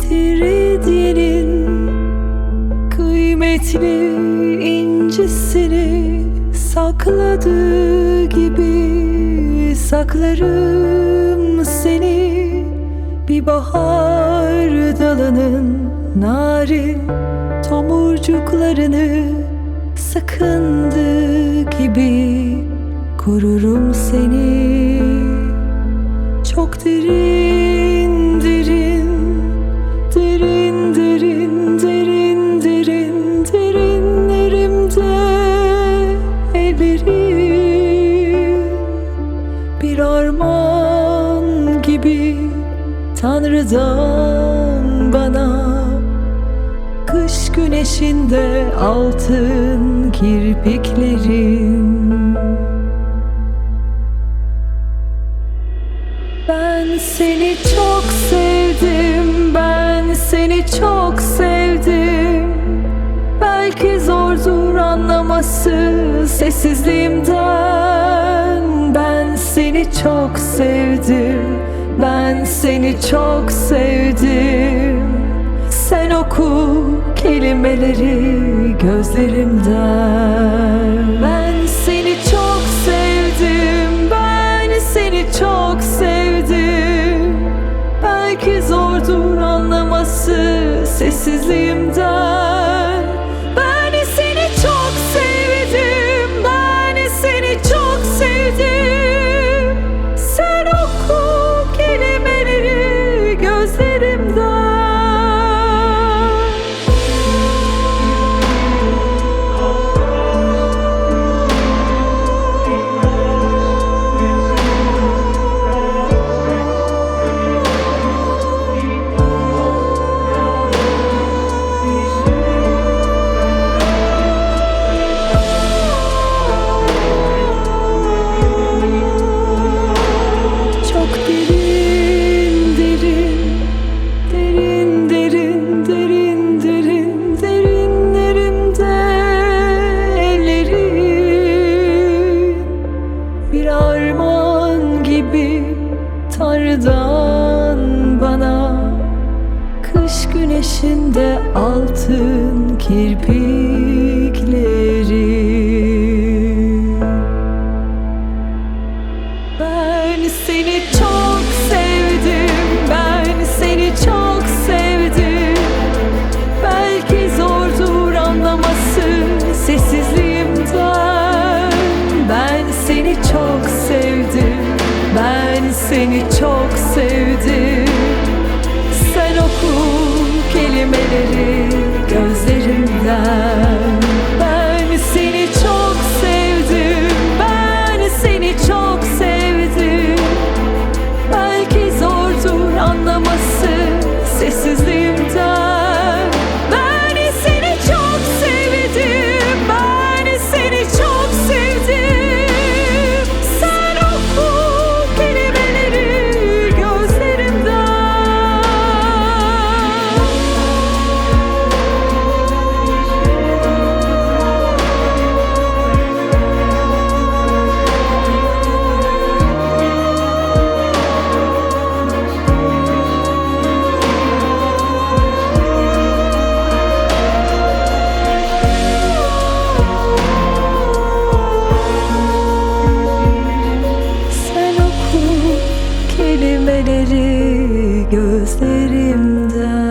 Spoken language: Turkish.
istiridyenin Kıymetli incisini sakladığı gibi Saklarım seni. Bir bahar dalının narin tomurcuklarını sakındığı gibi korurum seni. Çok derin Tanrı'dan bana Kış güneşinde altın kirpiklerin. Ben seni çok sevdim, ben seni çok sevdim. Belki zordur anlaması sessizliğimden. Ben seni çok sevdim, ben seni çok sevdim. Sen oku kelimeleri gözlerimden Tanrı'dan bana Kış güneşinde altın kirpikleri. Ben seni çok seni çok sevdim. Sen oku kelimeleri kelimeleri gözlerimden